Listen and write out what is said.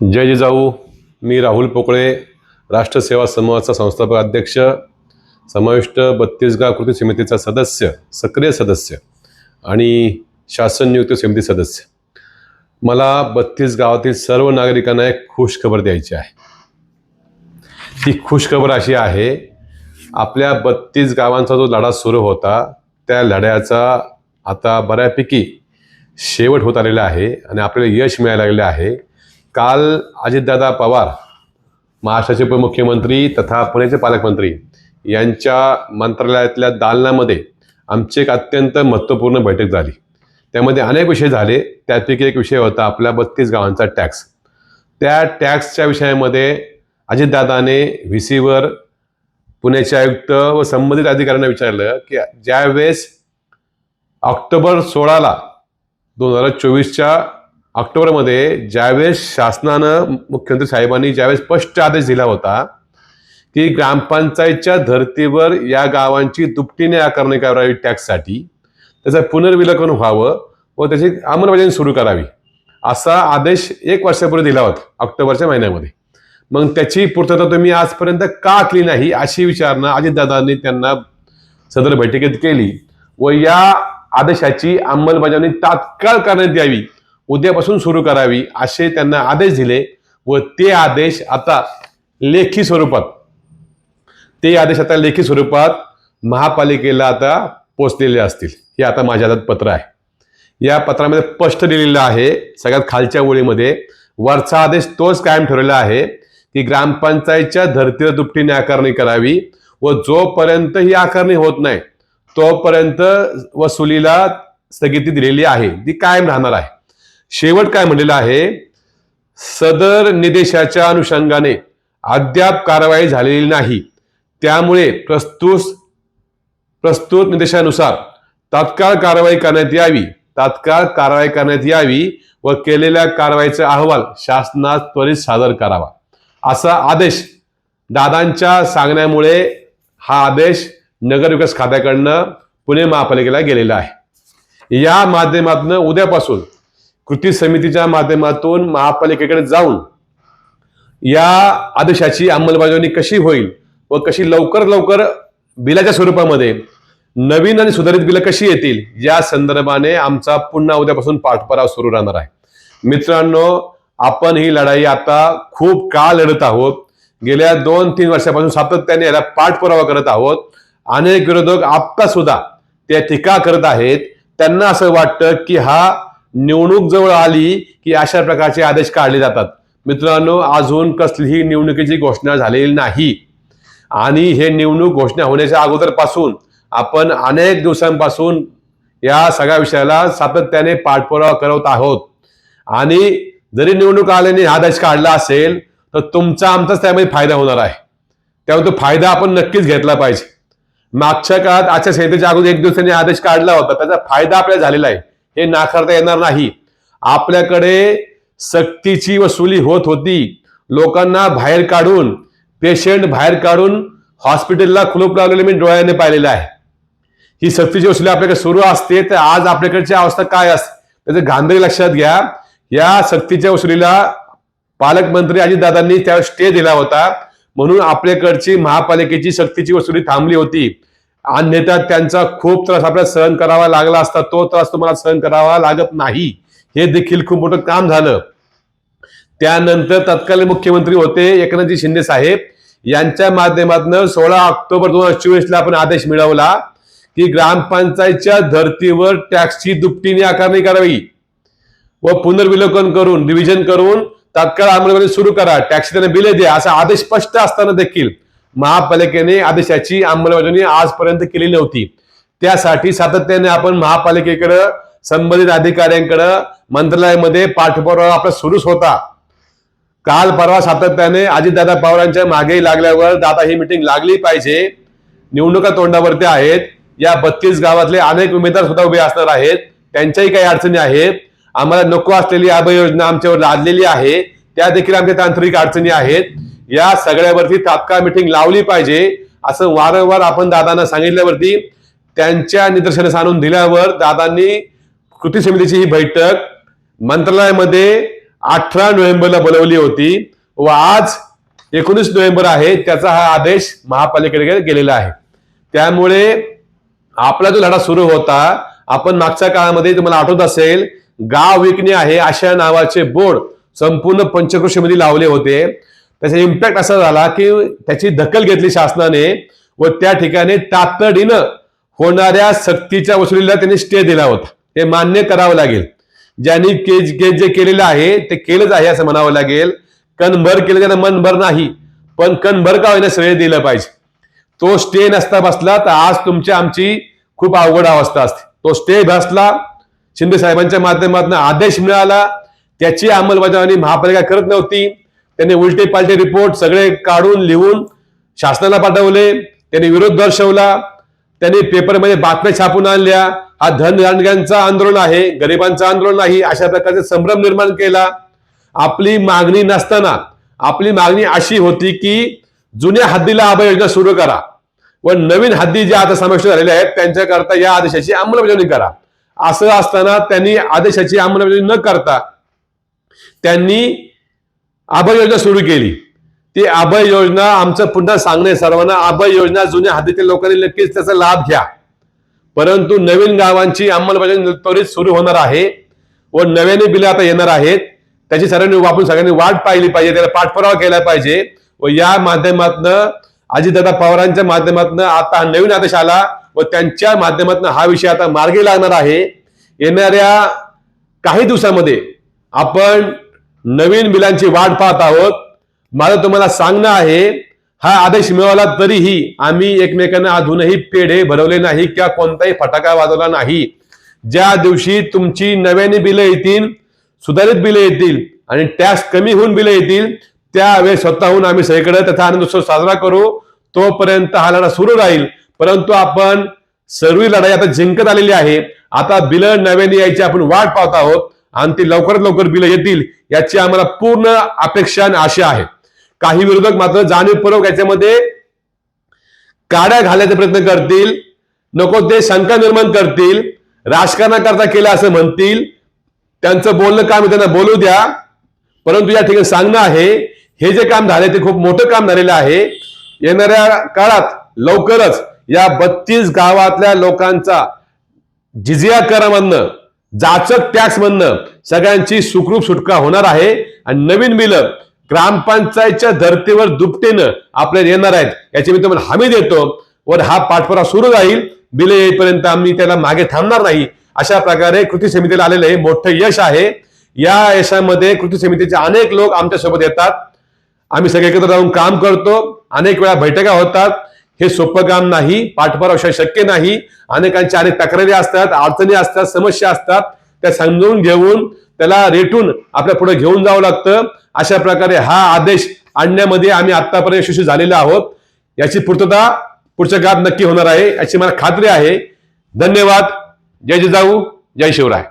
जय जिजाऊ मी राहुल पोकळे राष्ट्रसेवा समूहाचा संस्थापक अध्यक्ष समाविष्ट बत्तीस गाव कृती समितीचा सदस्य सक्रिय सदस्य आणि शासन नियुक्त समिती सदस्य. मला बत्तीस गावातील सर्व नागरिकांना एक खुश खबर द्यायची आहे. ती खुश खबर अशी आहे आपल्या बत्तीस गावांचा जो लढा सुरू होता त्या लढ्याचा आता बऱ्यापैकी शेवट होत आलेला आहे आणि आपल्याला यश मिळायला लागलेलं आहे. काल अजितदादा पवार महाराष्ट्राचे उपमुख्यमंत्री तथा पुण्याचे पालकमंत्री यांच्या मंत्रालयातल्या दालनामध्ये आमची एक अत्यंत महत्त्वपूर्ण बैठक झाली. त्यामध्ये अनेक विषय झाले. त्यापैकी एक विषय होता आपल्या बत्तीस गावांचा टॅक्स. त्या टॅक्सच्या विषयामध्ये अजितदादाने व्ही सीवर पुण्याचे आयुक्त व संबंधित अधिकाऱ्यांना विचारलं की ज्यावेळेस ऑक्टोबर सोळाला दोन हजार चोवीसच्या ऑक्टोबरमध्ये ज्यावेळेस शासनानं मुख्यमंत्री साहेबांनी ज्यावेळेस स्पष्ट आदेश दिला होता की ग्रामपंचायतच्या धर्तीवर या गावांची दुपटीने आकारणी करावी टॅक्ससाठी त्याचं पुनर्विलोकन व्हावं व त्याची अंमलबजावणी सुरू करावी असा आदेश एक वर्षापूर्वी दिला होता ऑक्टोबरच्या महिन्यामध्ये. मग त्याची पूर्तता तुम्ही आजपर्यंत का केली नाही अशी विचारणा अजितदादांनी त्यांना सदर बैठकीत केली व या आदेशाची अंमलबजावणी तात्काळ करण्यात यावी उद्यापासून सुरू करावी असे त्यांना आदेश दिले व ते आदेश आता लेखी स्वरूपात ते आदेश आता लेखी स्वरूपात महापालिकेला आता पोचलेले असतील. हे आता माझ्या हातात पत्र आहे. या पत्रामध्ये स्पष्ट दिलेलं आहे सगळ्यात खालच्या ओळीमध्ये वरचा आदेश तोच कायम ठेवलेला आहे की ग्रामपंचायतच्या धर्तीवर दुपटीने आकारणी करावी व जोपर्यंत ही आकारणी होत नाही तोपर्यंत वसुलीला स्थगिती दिलेली आहे ती कायम राहणार आहे. शेवट काय म्हणलेलं आहे? सदर निदेशाच्या अनुषंगाने अद्याप कारवाई झालेली नाही. त्यामुळे प्रस्तुत प्रस्तुत निदेशानुसार तात्काळ कारवाई करण्यात यावी तात्काळ कारवाई करण्यात यावी व केलेल्या कारवाईचा अहवाल शासनात त्वरित सादर करावा. असा आदेश दादांच्या सांगण्यामुळे हा आदेश नगरविकास खात्याकडनं पुणे महापालिकेला गेलेला आहे. या माध्यमातून उद्यापासून कृती समितीच्या माध्यमातून महापालिकेकडे जाऊन या आदेशाची अंमलबजावणी कशी होईल व कशी लवकर लवकर बिलाच्या स्वरूपामध्ये नवीन आणि सुधारित बिलं कशी येतील या संदर्भाने आमचा पुन्हा उद्यापासून पाठपुरावा सुरू राहणार आहे. मित्रांनो आपण ही लढाई आता खूप काळ लढत आहोत. गेल्या दोन तीन वर्षापासून सातत्याने याला पाठपुरावा करत आहोत. अनेक विरोधक आता सुद्धा त्या टीका करत आहेत. त्यांना असं वाटतं की हा निवडणूक जवळ आली की अशा प्रकारचे आदेश काढले जातात. मित्रांनो अजून कसलीही निवडणुकीची घोषणा झालेली नाही. आणि हे निवडणूक घोषणा होण्याच्या अगोदरपासून आपण अनेक दिवसांपासून या सगळ्या विषयाला सातत्याने पाठपुरावा करत आहोत. आणि जरी निवडणूक आल्याने आदेश काढला असेल तर तुमचा आमचाच त्यामध्ये फायदा होणार आहे. त्यामुळे तो फायदा आपण नक्कीच घेतला पाहिजे. मागच्या काळात आचारसंहितेच्या अगोदर एक दिवसांनी आदेश काढला होता त्याचा फायदा आपल्याला झालेला आहे. हे नाकारता येणार नाही. आपल्याकडे सक्तीची वसुली होत होती. लोकांना बाहेर काढून पेशंट बाहेर काढून हॉस्पिटलला कुलूप लावलेले मी डोळ्याने पाहिलेलं आहे. ही सक्तीची वसुली आपल्याकडे सुरू असते तर आज आपल्याकडची अवस्था काय असते त्याचं गांधीर्य लक्षात घ्या. या सक्तीच्या वसुलीला पालकमंत्री अजितदादांनी त्यावेळेस स्टे दिला होता. म्हणून आपल्याकडची महापालिकेची सक्तीची वसुली थांबली होती. अन्यथा त्यांचा खूप त्रास आपल्याला सहन करावा लागला असता तो त्रास तुम्हाला सहन करावा लागत नाही. हे देखील खूप मोठं काम झालं. त्यानंतर तत्कालीन मुख्यमंत्री होते एकनाथजी शिंदे साहेब. यांच्या माध्यमातून सोळा ऑक्टोबर दोन हजार चोवीस ला आपण आदेश मिळवला की ग्रामपंचायतच्या धर्तीवर टॅक्सची दुपटीने आकारणी करावी. व पुनर्विलोकन करून डिव्हिजन करून तात्काळ अंमलबजावणी सुरू करा. टॅक्सी त्यांना बिले द्या असा आदेश स्पष्ट असताना देखील महापालिकेने आदेशाची अंमलबजावणी आजपर्यंत केली नव्हती. त्यासाठी सातत्याने आपण महापालिकेकडं संबंधित अधिकाऱ्यांकडं मंत्रालयामध्ये पाठपुरावा आपला सुरूच होता. काल परवा सातत्याने अजितदादा पवारांच्या मागे लागल्यावर दादा ही मिटिंग लागली पाहिजे. निवडणुका तोंडावरती आहेत. या बत्तीस गावातले अनेक उमेदवार सुद्धा उभे असणार आहेत. त्यांच्याही काही अडचणी आहेत. आम्हाला नको असलेली अभय योजना आमच्यावर लादलेली आहे. त्या देखील आमच्या तांत्रिक अडचणी आहेत. या सगळ्यावरती तात्काळ मिटिंग लावली पाहिजे असं वारंवार आपण दादांना सांगितल्यावरती त्यांच्या निदर्शनास आणून दिल्यावर दादांनी कृती समितीची ही बैठक मंत्रालयामध्ये अठरा नोव्हेंबरला बोलवली होती व आज एकोणीस नोव्हेंबर आहे त्याचा हा आदेश महापालिकेकडे गेलेला आहे. त्यामुळे आपला जो लढा सुरू होता आपण मागच्या काळामध्ये तुम्हाला आठवत असेल गाव विकणे आहे अशा नावाचे बोर्ड संपूर्ण पंचकृषीमध्ये लावले होते. त्याचा इम्पॅक्ट असा झाला की त्याची दखल घेतली शासनाने व त्या ठिकाणी तातडीनं होणाऱ्या सक्तीच्या वसुलीला त्यांनी स्टे दिला होता. हे मान्य करावं लागेल. ज्यांनी केज केज जे केलेलं आहे ते केलंच आहे असं म्हणावं लागेल. कणभर केलं त्यानं मनभर नाही पण कणभर का होईना श्रेय दिलं पाहिजे. तो स्टे नसता बसला तर आज तुमची आमची खूप अवघड अवस्था असते. तो स्टे बसला शिंदे साहेबांच्या माध्यमातून आदेश मिळाला त्याची अंमलबजावणी महापालिका करत नव्हती. त्यांनी उलटे पालटे रिपोर्ट सगळे काढून लिहून शासनाला पाठवले. त्यांनी विरोध दर्शवला. त्यांनी पेपरमध्ये बातम्या छापून आणल्या. हा धनदांडग्यांचं आंदोलन आहे गरिबांचं आंदोलन नाही अशा प्रकारचे संभ्रम निर्माण केला. आपली मागणी नसताना आपली मागणी अशी होती की जुन्या हद्दीला आभा योजना सुरू करा. व नवीन हद्दी ज्या आता समाविष्ट झालेल्या आहेत त्यांच्याकरता या आदेशाची अंमलबजावणी करा. असं असताना त्यांनी आदेशाची अंमलबजावणी न करता त्यांनी आभय योजना सुरू केली. ती अभय योजना आमचं पुन्हा सांगणे सर्वांना अभय योजना जुन्या हद्दीतील लोकांनी नक्कीच त्याचा लाभ घ्या. परंतु नवीन गावांची अंमलबजावणी त्वरित सुरू होणार आहे व नव्याने बिलं आता येणार आहेत. त्याची सर्वांनी आपण सगळ्यांनी वाट पाहिली पाहिजे त्याला पाठपुरावा केला पाहिजे व या माध्यमातनं अजितदादा पवारांच्या माध्यमातनं आता नवीन आदेश आला व त्यांच्या माध्यमातनं हा विषय आता मार्गी लागणार आहे. येणाऱ्या काही दिवसामध्ये आपण नवीन बिलांची वाट पाहत आहोत. माझं तुम्हाला सांगणं आहे हा आदेश मिळवला तरीही आम्ही एकमेकांना अजूनही पेढे भरवले नाही किंवा कोणताही फटाका वाजवला नाही. ज्या दिवशी तुमची नव्याने बिलं येतील सुधारित बिलं येतील आणि टॅक्स कमी होऊन बिलं येतील त्यावेळेस स्वतःहून आम्ही सगळीकडे त्याचा आनंद उत्सव साजरा करू. तोपर्यंत हा लढा सुरू राहील. परंतु आपण सर्व लढाई आता जिंकत आलेली आहे. आता बिलं नव्याने यायची आपण वाट पाहत आहोत. आणि ती लवकरात लवकर बिलं येतील याची आम्हाला पूर्ण अपेक्षा आणि आशा आहे. काही विरोधक मात्र जाणीवपूर्वक याच्यामध्ये काड्या घालायचा प्रयत्न करतील नको ते शंका निर्माण करतील राजकारणाकरता केलं असं म्हणतील. त्यांचं बोलणं काम त्यांना बोलू द्या. परंतु या ठिकाणी सांगणं आहे हे जे काम झाले ते खूप मोठं काम झालेलं आहे. येणाऱ्या काळात लवकरच या बत्तीस गावातल्या लोकांचा जिजिया करामधनं जाचक टॅक्स म्हणणं सगळ्यांची सुखरूप सुटका होणार आहे. आणि नवीन बिलं ग्रामपंचायतच्या धर्तीवर दुपटीनं आपल्याला येणार आहेत. याची मी तुम्हाला हमी देतो. वर हा पाठपुरा सुरू राहील. बिले येईपर्यंत आम्ही त्याला मागे थांबणार नाही. अशा प्रकारे कृती समितीला आलेलं हे मोठं यश आहे. या यशामध्ये कृती समितीचे अनेक लोक आमच्यासोबत येतात. आम्ही सगळे एकत्र जाऊन काम करतो. अनेक वेळा बैठका होतात. हे सोपं काम नाही पाठपुरावा शक्य नाही. अनेकांच्या अनेक तक्रारी असतात अडचणी असतात समस्या असतात. त्या समजून घेऊन त्याला रेटून आपल्या पुढे घेऊन जावं लागतं. अशा प्रकारे हा आदेश आणण्यामध्ये आम्ही आतापर्यंत यशस्वी झालेलो आहोत. याची पूर्तता पुढच्या काळात नक्की होणार आहे याची मला खात्री आहे. धन्यवाद. जय जिजाऊ जय शिवराय.